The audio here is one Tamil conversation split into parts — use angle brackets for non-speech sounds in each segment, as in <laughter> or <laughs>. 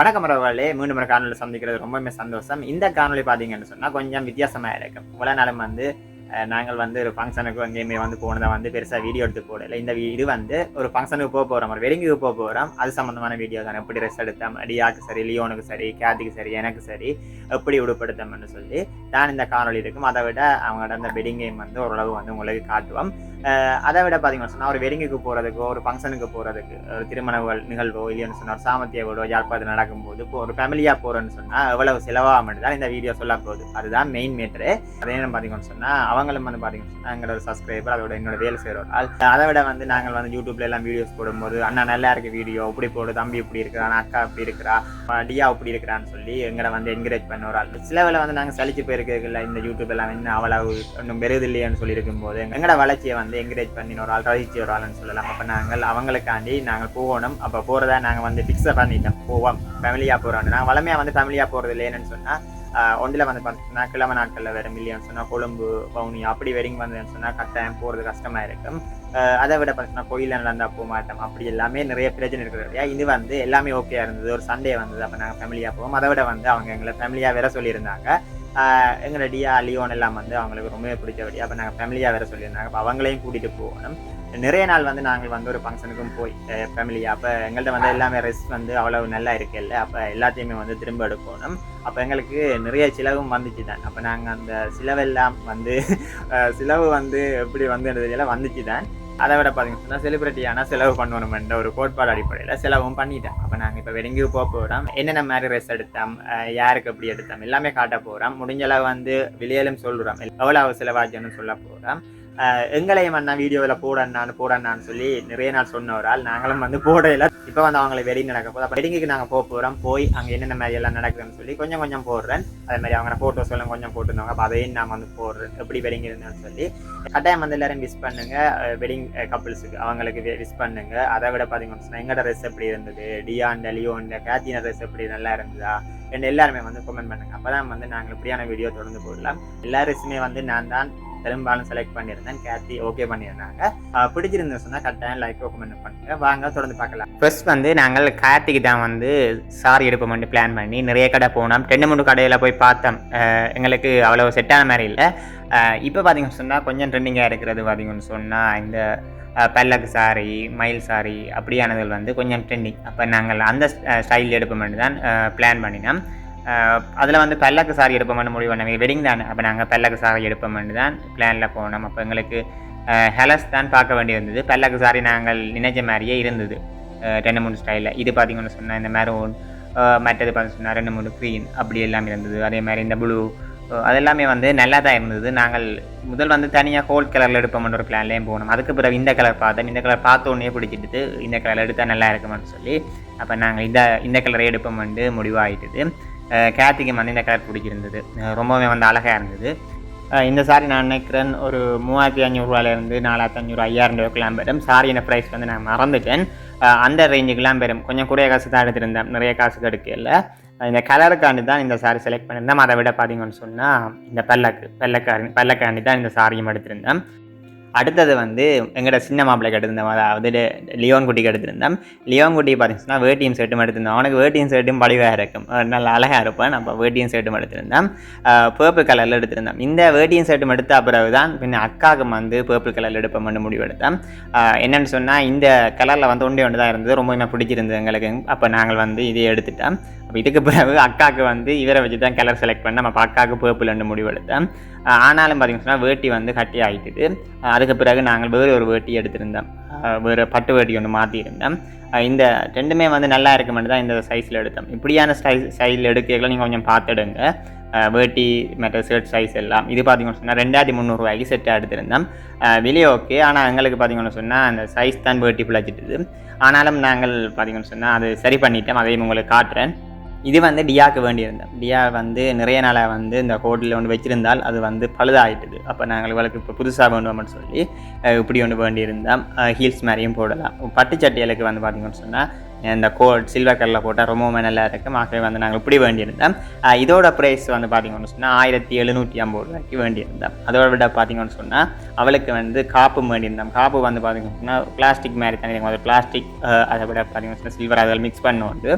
வணக்கம் ரவர்களே மீண்டும் ஒரு காணொலி சந்திக்கிறது ரொம்பவுமே சந்தோஷம். இந்த காணொலி பார்த்தீங்கன்னு சொன்னால் கொஞ்சம் வித்தியாசமாக இருக்கும். இவ்வளோ நாளும் வந்து நாங்கள் வந்து ஒரு ஃபங்க்ஷனுக்கு எங்கேயுமே வந்து போனதை வந்து பெருசாக வீடியோ எடுத்து போடல. இந்த வீ- இது வந்து ஒரு ஃபங்க்ஷனுக்கு போக போகிறோம் ஒரு வெடிங்குக்கு போக போகிறோம் அது சம்மந்தமான வீடியோ தான். எப்படி ட்ரெஸ் எடுத்தோம் டியாக்கு சரி லியோனுக்கு சரி கேத்திக்கு சரி எனக்கு சரி எப்படி உடுப்படுத்தோம்னு சொல்லி தான் இந்த காணொலி இருக்கும். அதை விட அவங்களோட அந்த வெட்டிங் கேம் வந்து ஓரளவு வந்து உங்களுக்கு காட்டுவோம். அதை விட பார்த்தீங்கன்னு சொன்னால் ஒரு வெடிங்குக்கு போகிறதுக்கோ ஒரு ஃபங்க்ஷனுக்கு போகிறதுக்கு ஒரு திருமண நிகழ்வோ இல்லைன்னு சொன்னால் ஒரு சாமத்திய வீடோ யாழ்ப்பாணத்தில் நடக்கும்போது இப்போ ஒரு ஃபேமிலியாக போகிறோன்னு சொன்னால் எவ்வளவு செலவாகும் தான் இந்த வீடியோ சொல்ல போகுது. அதுதான் மெயின் மேட்ரு அதே நேரம் பார்த்தீங்கன்னு சொன்னால் அவங்களும் வந்து பார்த்தீங்கன்னு சொன்னால் எங்களோட சப்ஸ்கிரைபர் அதோட என்னோட வேலை செய்கிற ஆள் அதை விட வந்து நாங்கள் வந்து யூடியூப்ல எல்லாம் வீடியோஸ் போடும்போது அண்ணா நல்லா இருக்கு வீடியோ இப்படி போடு. தம்பி இப்படி இருக்கிறான் அக்கா இப்படி இருக்கிறா. டியா இப்படி இருக்கிறான்னு சொல்லி எங்களை வந்து என்கரேஜ் பண்ண ஒரு ஆள் சில வேலை வந்து நாங்கள் சலிச்சு போயிருக்கிறதுல இந்த யூடியூப் எல்லாம் என்ன அவ்வளவு ஒன்றும் பெருது இல்லையான்னு சொல்லி இருக்கும்போது எங்களோட வளர்ச்சியை வந்து வந்து என்கரேஜ் பண்ணின ஒரு ஆள் ரசிச்சு ஒரு ஆள்னு சொல்லலாம். அப்போ நாங்கள் அவங்களுக்காண்டி நாங்கள் போகணும். அப்போ போகிறதா நாங்கள் வந்து ஃபிக்ஸை பண்ணிட்டோம். போவோம். ஃபேமிலியாக போகிறோம் நாங்கள் வளமையாக வந்து ஃபேமிலியாக போகிறது இல்லைன்னு சொன்னால் ஒன்றில் வந்து பார்த்தீங்கன்னா கிழமை நாட்களில் வேறு மில்லியன் சொன்னால் கொழும்பு பவுனி அப்படி வெறிங் வந்ததுன்னு சொன்னால் கட்டாயம் போகிறது கஷ்டமாக இருக்கும். அதை விட பார்த்தீங்கன்னா கோயிலில் நடந்தால் போக மாட்டோம். அப்படி எல்லாமே நிறைய பிரச்சனை இருக்குது இல்லையா? இது வந்து எல்லாமே ஓகே இருந்தது. ஒரு சண்டே வந்தது. அப்போ நாங்கள் ஃபேமிலியாக போவோம். அதை விட வந்து அவங்க எங்களை ஃபேமிலியாக வேற சொல்லியிருந்தாங்க. எங்கள் எங்களோட டியா லியோன் எல்லாம் வந்து அவங்களுக்கு ரொம்பவே பிடிச்சபடி. அப்போ நாங்கள் ஃபேமிலியாக வேறு சொல்லியிருந்தாங்க. அப்போ அவங்களையும் கூட்டிகிட்டு போகணும். நிறைய நாள் வந்து நாங்கள் வந்து ஒரு ஃபங்க்ஷனுக்கும் போய் ஃபேமிலியாக அப்போ எங்கள்கிட்ட வந்து எல்லாமே ரெஸ்ட் வந்து அவ்வளோ நல்லா இருக்குல்ல. அப்போ எல்லாத்தையுமே வந்து திரும்ப எடுக்கணும். அப்போ எங்களுக்கு நிறைய செலவும் வந்துச்சு தான் அப்போ நாங்கள் அந்த செலவெல்லாம் வந்து சிலவு செலவு வந்து எப்படி வந்து எல்லாம் வந்துச்சு தான் அதை விட பார்த்தீங்கன்னா செலிபிரிட்டியான செலவு பண்ணணுமென்ற ஒரு கோட்பாடு அடிப்படையில் செலவும் பண்ணிட்டேன். அப்போ நாங்கள் இப்போ வெடிங்கி போக போகிறோம் என்னென்ன மாதிரி ட்ரெஸ் எடுத்தோம் அஹ் யாருக்கு எப்படி எடுத்தோம் எல்லாமே காட்ட போகிறோம் முடிஞ்ச அளவு வந்து வெளியிலும் சொல்கிறோம் எவ்வளோ செலவாச்சுன்னு சொல்ல போகிறோம் எங்களையும் அண்ணா வீடியோவில் போடண்ணான்னு போடண்ணான்னு சொல்லி நிறைய நாள் சொன்னவரால் நாங்களும் வந்து போடல. இப்போ வந்து அவங்களை வெடிங் நடக்க போதும் அப்போ வெடிங்குக்கு நாங்கள் போக போகிறோம் போய் அங்கே என்னென்ன மாதிரி எல்லாம் நடக்குதுன்னு சொல்லி கொஞ்சம் கொஞ்சம் போடுறேன். அதே மாதிரி அவங்க ஃபோட்டோஸ் எல்லாம் கொஞ்சம் போட்டுருந்தாங்க. அப்போ அதையும் நான் வந்து போடுறேன். எப்படி வெடிங் இருந்தேன்னு சொல்லி. கட்டாயம் வந்து எல்லாரும் விஷ் பண்ணுங்க. வெட்டிங் கப்புள்ஸுக்கு அவங்களுக்கு விஷ் பண்ணுங்க. அதை விட பார்த்தீங்கன்னு சொன்னால் எங்களோட ட்ரெஸ் எப்படி இருந்தது? டியாண்ட லியோண்ட கேத்தின ட்ரெஸ் எப்படி நல்லா இருந்ததா? என்ன எல்லாருமே வந்து கமெண்ட் பண்ணுங்க. அப்போதான் வந்து நாங்கள் இப்படியான வீடியோ தொடர்ந்து போடலாம். எல்லா ட்ரெஸ்ஸுமே வந்து நான் தான் பெரும்பாலும் செலக்ட் பண்ணியிருந்தேன். கேத்தி ஓகே பண்ணியிருந்தாங்க. பிடிச்சிருந்தேன் சொன்னால் கட்டாயம் லைக் கமெண்ட் பண்ணுங்க. வாங்க தொடர்ந்து பார்க்கலாம். ஃபர்ஸ்ட் வந்து நாங்கள் கார்த்திக்கு தான் வந்து சாரி எடுப்போம்னு பிளான் பண்ணி நிறைய கடை போனோம். ரெண்டு மூணு கடையில் போய் பார்த்தோம். எங்களுக்கு அவ்வளோ செட்டான மாதிரி இல்லை. இப்போ பார்த்தீங்கன்னு சொன்னால் கொஞ்சம் ட்ரெண்டிங்காக இருக்கிறது பார்த்தீங்கன்னு சொன்னால் இந்த பல்லக்கு சாரி மயில் சாரி அப்படியானதுகள் வந்து கொஞ்சம் ட்ரெண்டிங் அப்போ நாங்கள் அந்த ஸ்டைல் எடுப்போம்னு தான் பிளான் பண்ணினோம். அதில் வந்து பல்லக்கு சாரி எடுப்போம்னு முடிவு பண்ண வெட்டிங் தானே. அப்போ நாங்கள் பல்லக்கு சாரி எடுப்போம்னு தான் பிளானில் போனோம். அப்போ எங்களுக்கு ஹெலஸ் தான் பார்க்க வேண்டியிருந்தது பல்லக்கு சாரி நாங்கள் நினைச்ச மாதிரியே இருந்தது. ரெண்டு மூணு ஸ்டைலில் இது பார்த்தீங்கன்னு சொன்னால் இந்த மெரூன் மற்றது பார்த்து சொன்னால் ரெண்டு மூணு க்ரீன் அப்படி எல்லாம் இருந்தது. அதே மாதிரி இந்த ப்ளூ அதெல்லாமே வந்து நல்லா தான் இருந்தது. நாங்கள் முதல் வந்து தனியாக கோல்ட் கலரில் எடுப்போம்னு ஒரு பிளான்லேயும் போனோம். அதுக்கு பிறகு இந்த கலர் பார்த்தோம். இந்த கலர் பார்த்தோன்னே பிடிச்சிட்டு இந்த கலர் எடுத்தால் நல்லா இருக்குமான்னு சொல்லி அப்போ நாங்கள் இந்த இந்த கலரை எடுப்போம்னு முடிவாயிட்டுது கேத்திக்கு மண்ணின கலர் பிடிச்சிருந்தது. ரொம்பவே வந்து அழகாக இருந்தது. இந்த சாரி நான் நினைக்கிறேன் ஒரு மூவாயிரத்தி ஐநூறுரூவாலேருந்து நாலாயிரத்தி அஞ்சூறு ஐயாயிரம் ரூபாய்க்குலாம் பெறும் சாரியின் ப்ரைஸ் வந்து நான் மறந்துட்டேன். அந்த ரேஞ்சுக்கெலாம் பெறும் கொஞ்சம் குறைய காசு தான் எடுத்திருந்தேன். நிறைய காசுக்கு எடுக்கல இந்த கலருக்காண்டி தான் இந்த சாரி செலக்ட் பண்ணியிருந்தேன். அதை விட பார்த்தீங்கன்னு சொன்னால் இந்த பல்லக்கு பல்லக்காரி பல்லக்காண்டி தான் இந்த சாரியும் எடுத்திருந்தேன். அடுத்தது வந்து எங்களோட சின்ன மாப்பிள்ளைக்கு எடுத்திருந்தோம். அதாவது லியோன் லியோன் குட்டிக்கு எடுத்திருந்தோம். லியோன் குட்டி பார்த்தீங்கன்னா வேட்டியும் ஷர்ட்டும் எடுத்திருந்தோம். அவனுக்கு வேட்டியும் ஷர்ட்டும் படிவாக இருக்கும். நல்ல அழகாக இருப்பேன் அப்போ வேட்டியும் ஷர்ட்டும் எடுத்திருந்தோம். பேர்பிள் கலரில் எடுத்திருந்தோம். இந்த வேட்டியும் ஷர்ட்டும் எடுத்த பிறகு தான் பின்ன அக்காவுக்கு வந்து பேர்பிள் கலரில் எடுப்போம்னு முடிவு எடுத்தோம். என்னென்னு சொன்னால் இந்த கலரில் வந்து ஒன்றே ஒன்று தான் இருந்தது ரொம்பவுமே பிடிச்சிருந்தது எங்களுக்கு. அப்போ நாங்கள் வந்து இதை எடுத்துட்டோம். அப்போ இதுக்கு பிறகு அக்காவுக்கு வந்து இவரை வச்சு தான் கலர் செலக்ட் பண்ணோம். அப்போ அக்காவுக்கு பர்பிள்னு முடிவு எடுத்தோம். ஆனாலும் பார்த்திங்கன்னா வேட்டி வந்து கட்டி ஆகிட்டுது அதுக்கு பிறகு நாங்கள் வேறு ஒரு வேட்டி எடுத்திருந்தோம். வேறு பட்டு வேட்டி ஒன்று மாற்றியிருந்தோம். இந்த ரெண்டுமே வந்து நல்லா இருக்குமென்று தான் இந்த சைஸில் எடுத்தோம். இப்படியான ஸ்டைல் ஸ்டைல் எடுக்கலாம் நீங்கள் கொஞ்சம் பார்த்துடுங்க. வேட்டி மற்ற ஷர்ட் சைஸ் எல்லாம். இது பார்த்தீங்கன்னு சொன்னால் ரெண்டாயிரத்தி முந்நூறுரூவாய்க்கு செட்டாக எடுத்திருந்தோம். வெளியே ஓகே ஆனால் எங்களுக்கு பார்த்தீங்கன்னு சொன்னால் அந்த சைஸ் தான் வேட்டி பிழைச்சிட்டுது. ஆனாலும் நாங்கள் பார்த்தீங்கன்னு சொன்னால் அது சரி பண்ணிட்டோம். அதையும் உங்களுக்கு காட்டுறேன். இது வந்து டியாக்கு வேண்டியிருந்தோம் டியா வந்து நிறைய நாளாக வந்து இந்த ஹோட்டலில் ஒன்று வச்சுருந்தால் அது வந்து பழுதாயிட்டுது. அப்போ நாங்கள் இவளுக்கு இப்போ புதுசாக வேண்டுவோம்னு சொல்லி இப்படி ஒன்று வேண்டியிருந்தோம் ஹீல்ஸ் மாதிரியும் போடலாம். பட்டு சட்டிகளுக்கு வந்து பார்த்தீங்கன்னு சொன்னால் இந்த கோல்ட் சில்வர் கலரில் போட்டால் ரொம்பவுமே நல்லா இருக்கும் ஆகவே வந்து நாங்கள் இப்படி வேண்டியிருந்தோம். இதோட ப்ரைஸ் வந்து பார்த்தீங்கன்னு சொன்னால் ஆயிரத்தி எழுநூற்றி ஐம்பது ரூபாய்க்கு வேண்டியிருந்தோம். அதோட விட பார்த்தீங்கன்னு சொன்னால் அவளுக்கு வந்து காப்பு வேண்டியிருந்தோம். காப்பு வந்து பார்த்திங்கன்னு சொன்னால் பிளாஸ்டிக் மாதிரி தனி அது பிளாஸ்டிக் அதை விட பார்த்தீங்கன்னு சொன்னால் சில்வர் அதில் மிக்ஸ் பண்ணுவோண்டு.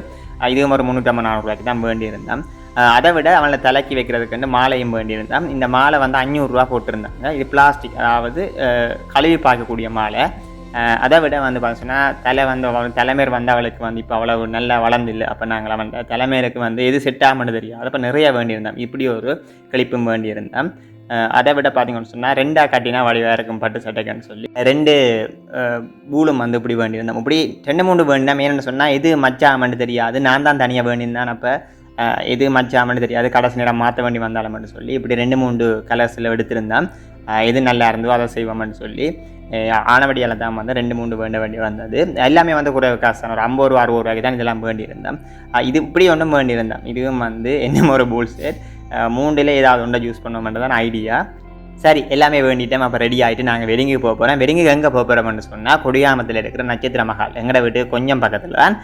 இதுவும் ஒரு முந்நூற்றம்பது நானூறு ரூபாய்க்கு தான் வேண்டியிருந்தோம். அதை விட அவளை தலைக்கு வைக்கிறதுக்கு வந்து மாலையும் வேண்டியிருந்தான் இந்த மாலை வந்து அஞ்சூறுரூவா போட்டிருந்தாங்க. இது பிளாஸ்டிக் அதாவது கழுவி பார்க்கக்கூடிய மாலை. அதை விட வந்து பார்த்தீங்கன்னா தலை வந்து அவள் தலைமையர் வந்து அவளுக்கு வந்து இப்போ அவ்வளவு நல்லா வளர்ந்தில்லை. அப்போ நாங்கள் வந்து தலைமையருக்கு வந்து எது செட் ஆகும்னு தெரியும் அதை அப்போ நிறைய வேண்டியிருந்தோம். இப்படி ஒரு கிளிப்பும் வேண்டியிருந்தோம். அதை விட பார்த்தீங்கன்னு சொன்னால் ரெண்டாக கட்டினா வடிவாக இருக்கும் பட்டு சட்டைக்குன்னு சொல்லி. ரெண்டு பூலும் வந்து இப்படி வேண்டியிருந்தோம். இப்படி ரெண்டு மூணு வேண்டாம் ஏன்னு சொன்னால் எது மச்சாமன்னு தெரியாது. நான் தான் தனியாக வேண்டியிருந்தேன். அப்போ இது எது மச்சாமன்னு தெரியாது. கடைசி நேரம் மாற்ற வேண்டி வந்தாலும்னு சொல்லி இப்படி ரெண்டு மூணு கலர்ஸில் எடுத்திருந்தான் இது எது நல்லா இருந்தோ அதை செய்வோம்னு சொல்லி ஆனவடியால் தான் வந்து ரெண்டு மூணு வேண்ட வேண்டி வந்தது. எல்லாமே வந்து குறைவு காசு தான் ஒரு ஐம்பது ரூபா அறுபது ரூபாய்க்கு தான் இதெல்லாம் வேண்டியிருந்தோம். இது இப்படி ஒன்றும் வேண்டியிருந்தோம். இதுவும் வந்து என்ன ஒரு பூல்செட் மூண்டில் ஏதாவது ஒன்றை யூஸ் பண்ணுவோம்ன்றது தான் ஐடியா சரி எல்லாமே வேண்டிட்டோம். அப்போ ரெடி ஆகிட்டு நாங்கள் வெறுங்கி போக போகிறோம் வெறுங்கி எங்கே போக போகிறோம்னு சொன்னால் கொடியாமத்தில் இருக்கிற நட்சத்திர மஹால். எங்களோட வீட்டு கொஞ்சம் பக்கத்தில். தான்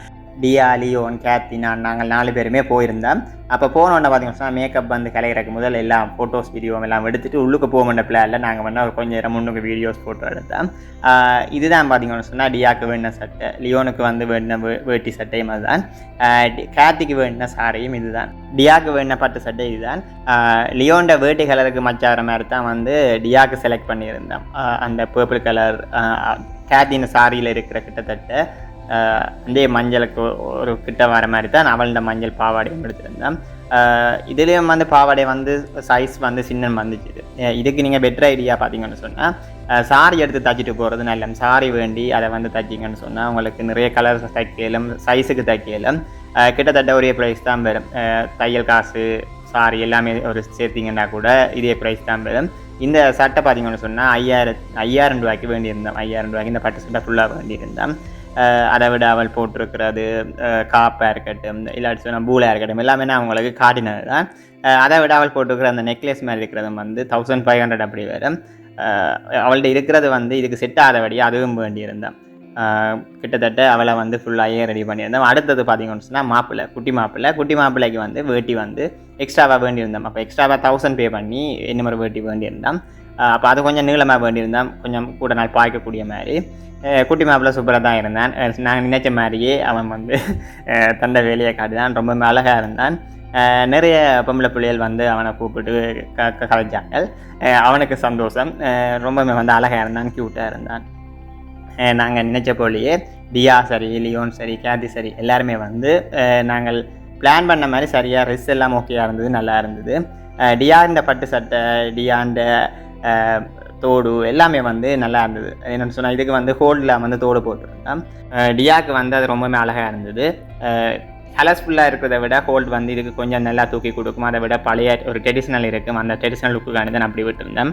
டியா லியோன் கேத்தி நான் நாங்கள் நாலு பேருமே போயிருந்தோம். அப்போ போனோன்னு பார்த்தீங்கன்னா மேக்கப் வந்து கலைகிறக்கு முதல் எல்லாம் ஃபோட்டோஸ் வீடியோ எல்லாம் எடுத்துகிட்டு உள்ளுக்கு போக வேண்டிய பிளானில் நாங்கள் வந்து ஒரு கொஞ்சம் நேரம் முன்னுக்கு வீடியோஸ் ஃபோட்டோ எடுத்தோம். இதுதான் பார்த்தீங்கன்னு சொன்னால் டியாக்கு வேண்டின சட்டை லியோனுக்கு வந்து வேண்டின வே- வேட்டி சட்டையும் அதுதான். கேத்திக்கு கார்த்திக்கு வேண்டின சாரியும் இதுதான். டியாக்கு வேண்டின பட்டு சட்டை இதுதான். லியோண்ட வேட்டி கலருக்கு மச்சார மாதிரி தான் வந்து டியாக்கு செலக்ட் பண்ணியிருந்தோம். அந்த பர்பிள் கலர் கேத்தின சாரியில் இருக்கிற கிட்டத்தட்ட அதே மஞ்சளுக்கு ஒரு கிட்ட வர மாதிரி தான் அவள்கிட்ட மஞ்சள் பாவாடையும் எடுத்திருந்தேன் இதுலேயும் வந்து பாவாடை வந்து சைஸ் வந்து சின்னம் வந்துச்சு. இதுக்கு நீங்கள் பெட்டர் ஐடியா பார்த்தீங்கன்னு சொன்னால் சாரி எடுத்து தைச்சிட்டு போகிறது நல்ல சாரி வேண்டி அதை வந்து தைச்சிங்கன்னு சொன்னால் உங்களுக்கு நிறைய கலர் தைக்கலும் சைஸுக்கு தைக்கலும் கிட்டத்தட்ட ஒரே ப்ரைஸ் தான் வரும். தையல் காசு சாரி எல்லாமே ஒரு சேர்த்திங்கன்னா கூட இதே ப்ரைஸ் தான் வரும். இந்த சட்டை பார்த்தீங்கன்னு சொன்னால் ஐயாயிரம் ஐயாயிரம் ரூபாய்க்கு வேண்டியிருந்தோம். ஐயாயிரம் ரூபாய்க்கு இந்த பட்டு சட்டை ஃபுல்லாக வேண்டியிருந்தோம். அதை விட அவள் போட்டிருக்கிறது காப்பாக இருக்கட்டும் இல்லாட்டி சொன்னால் பூலாக இருக்கட்டும் எல்லாமே நான் அவங்களுக்கு காட்டினது தான் அதை விட அவள் போட்டிருக்கிற அந்த நெக்லஸ் மாதிரி இருக்கிறதும் வந்து தௌசண்ட் ஃபைவ் ஹண்ட்ரட் அப்படி வரும். அவள்கிட்ட இருக்கிறது வந்து இதுக்கு செட் ஆகாதபடியாக அதுவும் வேண்டியிருந்தேன். கிட்டத்தட்ட அவளை வந்து ஃபுல்லாகவே ரெடி பண்ணியிருந்தோம் அடுத்தது பார்த்தீங்கன்னு சொன்னால் மாப்பிள்ளை குட்டி மாப்பிள்ளை. குட்டி மாப்பிள்ளைக்கு வந்து வேட்டி வந்து எக்ஸ்ட்ராவாக வேண்டியிருந்தோம் அப்போ எக்ஸ்ட்ராவாக தௌசண்ட் பே பண்ணி என்ன மாதிரி வேட்டி வேண்டியிருந்தோம் அப்போ அது கொஞ்சம் நீளமாக வேண்டியிருந்தோம் கொஞ்சம் கூட நாள் பாய்க்கக்கூடிய மாதிரி. குட்டி மாப்பிள்ள சூப்பராக தான் இருந்தான். நாங்கள் நினைச்ச மாதிரியே அவன் வந்து அஹ் தந்த வேலையை காட்டினான் ரொம்பவுமே அழகாக இருந்தான். நிறைய பொம்பளை பிள்ளைகள் வந்து அவனை கூப்பிட்டு க க- அவனுக்கு சந்தோஷம். ரொம்பவுமே வந்து அழகாக இருந்தான் க்யூட்டாக இருந்தான். நாங்கள் நினைச்ச போலேயே டியா சரி லியோன் சரி கேதி சரி எல்லாருமே வந்து நாங்கள் பிளான் பண்ண மாதிரி சரியாக ரிஸ் எல்லாம் ஓகேயாக இருந்தது நல்லா இருந்தது. அஹ் டியாண்ட பட்டு சட்டை டியாண்ட தோடு எல்லாமே வந்து நல்லா இருந்தது. என்னென்னு சொன்னால் இதுக்கு வந்து ஹோல்டில் வந்து தோடு போட்டிருந்தேன் டியாக்கு வந்து அது ரொம்பவுமே அழகாக இருந்தது. கலர்ஃபுல்லாக இருக்கிறத விட ஹோல்ட் வந்து இதுக்கு கொஞ்சம் நல்லா தூக்கி கொடுக்கும். அதை விட பழைய ஒரு ட்ரெடிஷ்னல் இருக்கும். அந்த ட்ரெடிஷ்னல் லுக்குக்காண்டி தான் அப்படி விட்டுருந்தேன்.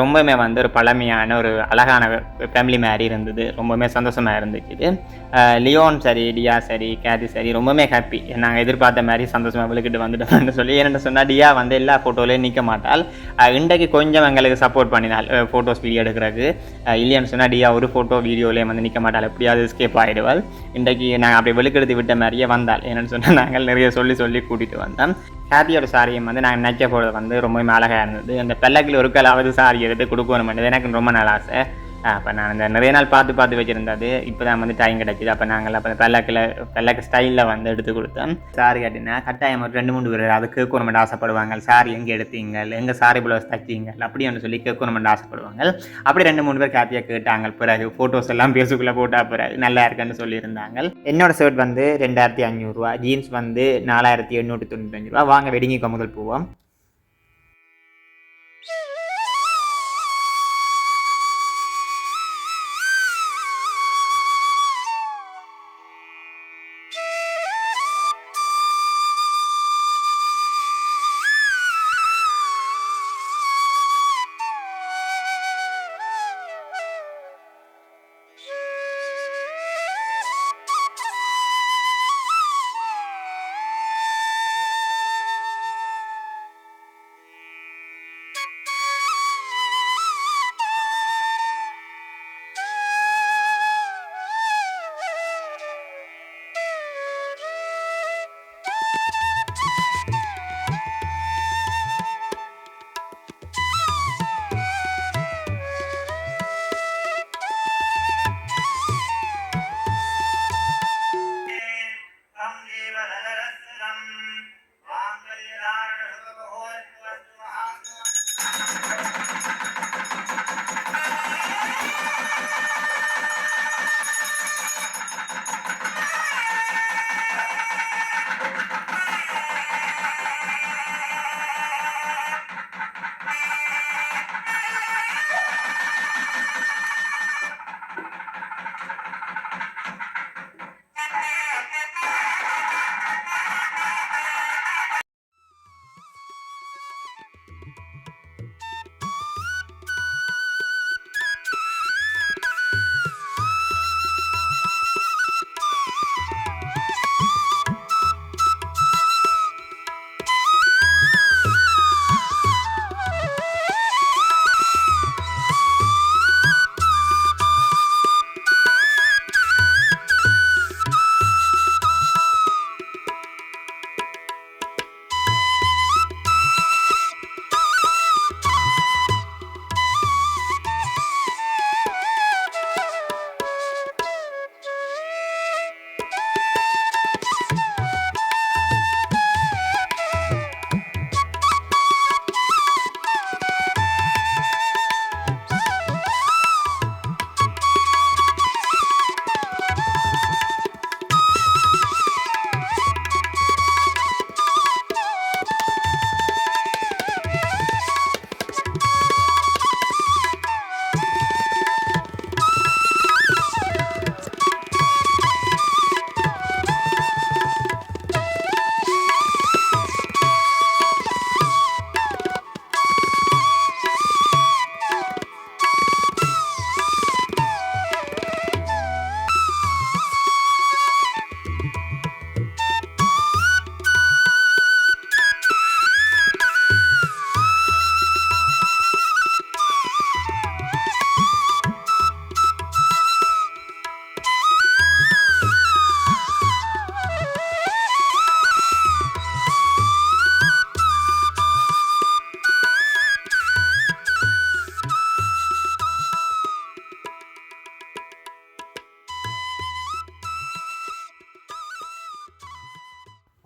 ரொம்பவுமே வந்து ஒரு பழமையான ஒரு அழகான ஃபேமிலி மாதிரி இருந்தது. ரொம்பவுமே சந்தோஷமாக இருந்துச்சு. லியோன் சரி டியா சரி கேதி சரி ரொம்பவுமே ஹாப்பி நாங்கள் எதிர்பார்த்த மாதிரி சந்தோஷமாக விழுக்கிட்டு வந்துட்டோம்னு சொல்லி. என்னென்னு சொன்னால் டியா வந்து எல்லா ஃபோட்டோலையும் நிற்க மாட்டாள். இன்றைக்கு கொஞ்சம் எங்களுக்கு சப்போர்ட் பண்ணினாள். ஃபோட்டோஸ் வீடியோ எடுக்கிறதுக்கு. இல்லையான்னு சொன்னால் டியா ஒரு ஃபோட்டோ வீடியோலேயே வந்து நிற்க மாட்டாள். எப்படியாவது ஸ்கேப் ஆகிடுவாள் இன்றைக்கு நாங்கள் அப்படி விழுக்கெடுத்து விட்ட மாதிரியே வந்தாள். என்னென்னு சொன்னால் நாங்கள் நிறைய சொல்லி சொல்லி கூட்டிகிட்டு வந்தோம். ஹாப்பியோட சாரியும் வந்து நாங்கள் நினைக்க போகிறது வந்து ரொம்பவுமே அழகாக இருந்தது. அந்த பெல்லக்கில் ஒரு கலாவது சாரி எடுத்து கொடுக்கணும்னு எனக்கு ரொம்ப நாள் ஆசை. அப்போ நான் அந்த நிறைய நாள் பார்த்து பார்த்து வச்சுருந்தது இப்போ தான் வந்து டைம் கிடச்சிது. அப்போ நாங்கள் அப்போ பெல்லக்கில் பெல்லக்கு ஸ்டைலில் வந்து எடுத்து கொடுத்தோம். சாரி கட்டினா கட்டாயம் ஒரு ரெண்டு மூணு பேர் அது கேட்கணுமெண்ட் ஆசைப்படுவாங்க. சாரி எங்கே எடுத்தீங்க எங்கே சாரி பிளவுஸ் தைச்சிங்க அப்படி ஒன்று சொல்லி கேட்கணுமெண்ட் ஆசைப்படுவாங்க. அப்படி ரெண்டு மூணு பேர் காத்தியாக கேட்டாங்க. பிறகு ஃபோட்டோஸ் எல்லாம் பேசுக்குள்ளே போட்டால் பிறகு நல்லா இருக்குன்னு சொல்லியிருந்தாங்க. என்னோட ஷர்ட் வந்து ரெண்டாயிரத்தி அஞ்சூறுரூவா ஜீன்ஸ் வந்து நாலாயிரத்தி எண்ணூற்றி தொண்ணூத்தஞ்சு ரூபா வாங்க வெடிங்கி கொமுதல் போவோம்.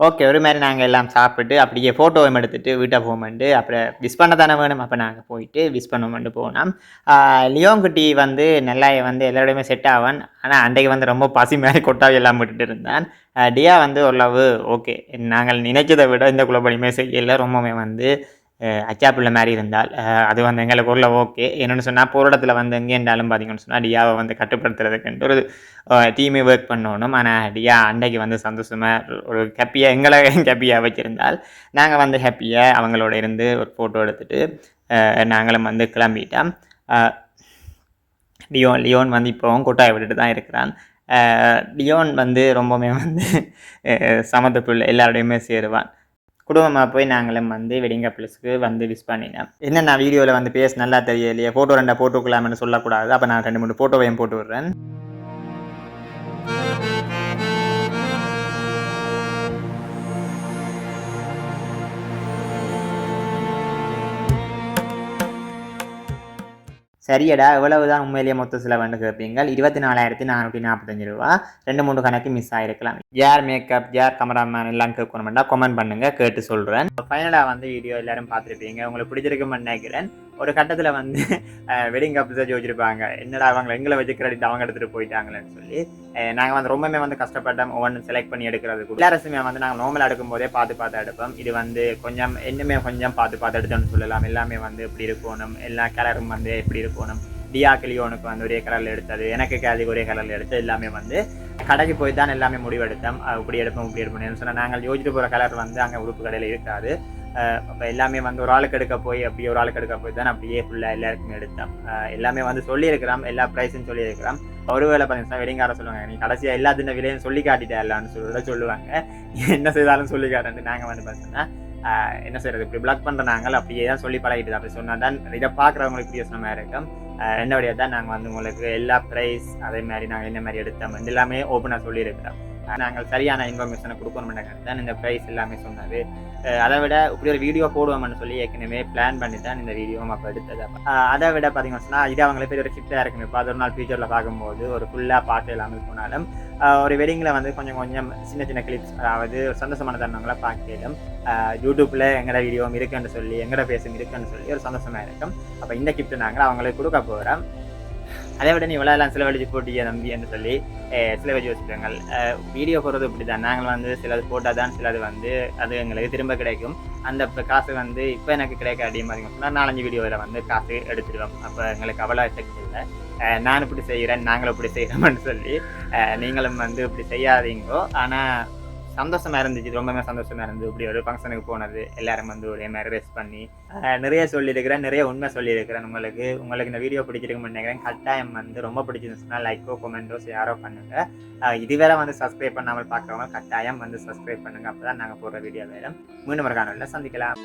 ஓகே ஒரு மாதிரி நாங்கள் எல்லாம் சாப்பிட்டு அப்படியே ஃபோட்டோவும் எடுத்துட்டு வீட்டை போகும்போண்டு அப்புறம் விஷ் பண்ண தானே வேணும்? அப்போ நாங்கள் போயிட்டு விஷ் பண்ணுவோம்ட்டு போனோம். லியோங்குட்டி வந்து நல்லா வந்து எல்லாரோடையுமே செட் ஆவான். ஆனால் அன்றைக்கு வந்து ரொம்ப பசி மாதிரி கொட்டாவி எல்லாம் விட்டுட்டு இருந்தான். டியா வந்து ஓரளவு ஓகே நாங்கள் நினைச்சதை விட இந்த குலப்படியுமே செய்யல. ரொம்பவுமே வந்து அஹ் அச்சா பிள்ளை மாதிரி இருந்தால் அது வந்து எங்களுக்கு உள்ள ஓகே. என்னென்னு சொன்னால் போராட்டத்தில் வந்து எங்கே இருந்தாலும் பார்த்தீங்கன்னு சொன்னால் டியாவை வந்து கட்டுப்படுத்துறதுக்குன்ட்டு ஒரு டீமே ஒர்க் பண்ணணும். ஆனால் டியா அன்றைக்கு வந்து சந்தோஷமாக ஒரு ஹாப்பியாக எங்களை <laughs> ஹாப்பியாக வச்சுருந்தால் நாங்கள் வந்து ஹாப்பியாக அவங்களோட இருந்து ஒரு ஃபோட்டோ எடுத்துட்டு நாங்களும் வந்து கிளம்பிட்டோம். லியோன் லியோன் வந்து இப்போவும் கொட்டாயை விட்டுட்டு தான் இருக்கிறான். லியோன் வந்து ரொம்பவுமே வந்து சமத்து பிள்ளை எல்லாரோடையுமே சேருவான். குடும்பமாக போய் நாங்களும் வந்து வெடிங் கப்பிள்ஸ்க்கு வந்து விஷ் பண்ணினோம். என்ன நான் வீடியோவில் வந்து பேச நல்லா தெரியலையே ஃபோட்டோ ரெண்டா போட்டுக்கலாம்னு சொல்லக்கூடாது. அப்போ நான் ரெண்டு மூணு ஃபோட்டோவையும் போட்டு விடுறேன். சரியடா எவ்வளவு தான் உண்மையிலேயே மொத்த செலவுன்னு கேட்பீங்க இருபத்தி நாலாயிரத்தி நானூற்றி நாற்பத்தஞ்சு ரூபா. ரெண்டு மூணு கணக்கு மிஸ் ஆகிருக்கலாம் யார் மேக்கப் யார் கேமராமேன் எல்லாம் கேட்கணுமெண்டா கமெண்ட் பண்ணுங்க கேட்டு சொல்கிறேன் ஃபைனலாக வந்து வீடியோ எல்லாரும் பார்த்துருப்பீங்க. உங்களுக்கு பிடிச்சிருக்குமென்னு நினைக்கிறேன். ஒரு கட்டத்தில் வந்து வெட்டிங் கப்ஸ் வச்சு என்னடா அவங்க எங்களை வச்சு கிரெடிட் அவங்க எடுத்துகிட்டு போயிட்டாங்களேன்னு சொல்லி நாங்கள் வந்து ரொம்பவே வந்து கஷ்டப்பட்டோம். ஒவ்வொன்று செலக்ட் பண்ணி எடுக்கிறது கூட. எல்லாருமே வந்து நாங்கள் நார்மலாக எடுக்கும்போதே பார்த்து பார்த்து எடுப்போம். இது வந்து கொஞ்சம் இன்னுமே கொஞ்சம் பார்த்து பார்த்து எடுத்தோம்னு சொல்லலாம். எல்லாமே வந்து எப்படி இருக்கணும். எல்லா கலரும் வந்து எப்படி இருக்கணும். டியா கிளியோனுக்கு வந்து ஒரே கலரில் எடுத்தது. எனக்கு கேதிக்கு ஒரே கலரில் எடுத்து எல்லாமே வந்து கடைக்கு போய் தான் எல்லாமே முடிவெடுத்தோம். இப்படி எடுப்போம் இப்படி எடுப்போம் சொன்னால் நாங்கள் யோசிச்சுட்டு போகிற கலர் வந்து அங்கே உடுப்பு கடையில் இருக்காது. அப்போ எல்லாமே வந்து ஒரு ஆளுக்கு எடுக்க போய் அப்படியே ஒரு ஆளுக்கு எடுக்க போய் தான் அப்படியே ஃபுல்லாக எல்லாருக்குமே எடுத்தான் எல்லாமே வந்து சொல்லியிருக்கிறோம் எல்லா ப்ரைஸும் சொல்லியிருக்கிறோம். ஒருவேளை பார்த்தீங்கன்னா வெடிங்கார சொல்லுவாங்க. நீ கடைசியாக எல்லாத்தின விலையும் சொல்லி காட்டிட்டேன்லான்னு சொல்லிட்டு சொல்லுவாங்க. நீ என்ன செய்தாலும் சொல்லி காட்டுன்ட்டு நாங்கள் வந்து பார்த்தீங்கன்னா ஆஹ் என்ன செய்யறது இப்படி பிளாக் பண்ணுற நாங்கள் அப்படியே தான் சொல்லி பழகிட்டு அப்படி சொன்னால் தான் இதை பார்க்குறவங்களுக்கு மாதிரி இருக்கும். என்ன வழியாக தான் நாங்கள் வந்து உங்களுக்கு எல்லா ப்ரைஸ் அதே மாதிரி நாங்கள் என்ன மாதிரி எடுத்தோம் இது எல்லாமே ஓப்பனாக சொல்லியிருக்கிறோம். நாங்கள் சரியான இன்ஃபர்மேஷனை கொடுக்கணும் தான் இந்த ப்ரைஸ் எல்லாமே சொன்னது. அதை விட இப்படி ஒரு வீடியோ போடுவோம்னு சொல்லி ஏற்கனவே பிளான் பண்ணிட்டு தான் இந்த வீடியோ அப்போ எடுத்தது. அதை விட பார்த்தீங்கன்னா இது அவங்களே பெரிய ஒரு ஷிஃப்டாக இருக்கும். இப்போ அது ஒரு நாள் ஃபியூச்சரில் பார்க்கும்போது ஒரு ஃபுல்லாக பாட்டு இல்லாமல் போனாலும் ஒரு வெட்டிங்கில் வந்து கொஞ்சம் கொஞ்சம் சின்ன சின்ன கிளிப்ஸ் அதாவது ஒரு சந்தோஷமான தருணங்களை பார்க்கலும் யூடியூப்பில் எங்கட வீடியோவும் இருக்குன்னு சொல்லி எங்கட பேசும் இருக்குன்னு சொல்லி ஒரு சந்தோஷமாக இருக்கும். அப்போ இந்த கிஃப்ட் நாங்கள் அவங்களுக்கு கொடுக்க போகிறோம் அதை விட நீ இவ்வளோலாம் செலவழிச்சு போட்டிய நம்பின்னு சொல்லி அஹ் செலவழிச்சு வீடியோ போடுறது இப்படி தான் நாங்கள் வந்து சிலது போட்டால் தான் சிலது வந்து அது எங்களுக்கு திரும்ப கிடைக்கும். அந்த காசு வந்து இப்போ எனக்கு கிடைக்க அதிகமாக அதிகம் சொன்னால் நாலஞ்சு வீடியோவில் வந்து காசு எடுத்துடுவோம். அப்போ எங்களுக்கு அவ்வளோ எஃபெக்ட் இல்லை. நான் இப்படி செய்கிறேன் நாங்களும் இப்படி செய்கிறோம்னு சொல்லி நீங்களும் வந்து இப்படி செய்யாதீங்கோ. ஆனால் சந்தோஷமா இருந்துச்சு. ரொம்பவே சந்தோஷமா இருந்து இப்படி ஒரு ஃபங்க்ஷனுக்கு போனது. எல்லாரும் வந்து ஒரே மாதிரி ரெஸ்ட் பண்ணி நிறைய சொல்லியிருக்கிறேன் நிறைய உண்மை சொல்லியிருக்கிறேன் உங்களுக்கு. உங்களுக்கு இந்த வீடியோ பிடிச்சிருக்குன்னு நினைக்கிறேன். கட்டாயம் வந்து ரொம்ப பிடிச்சிருந்துச்சுன்னா லைக்கோ கொமெண்டோ ஷேரோ பண்ணுங்க. இதுவரை வந்து சப்ஸ்கிரைப் பண்ணாமல் பார்க்குறவங்க கட்டாயம் வந்து சப்ஸ்கிரைப் பண்ணுங்க. அப்பதான் நாங்கள் போடுற வீடியோ வேறு மீண்டும் ஒரு காணொலியில் சந்திக்கலாம்.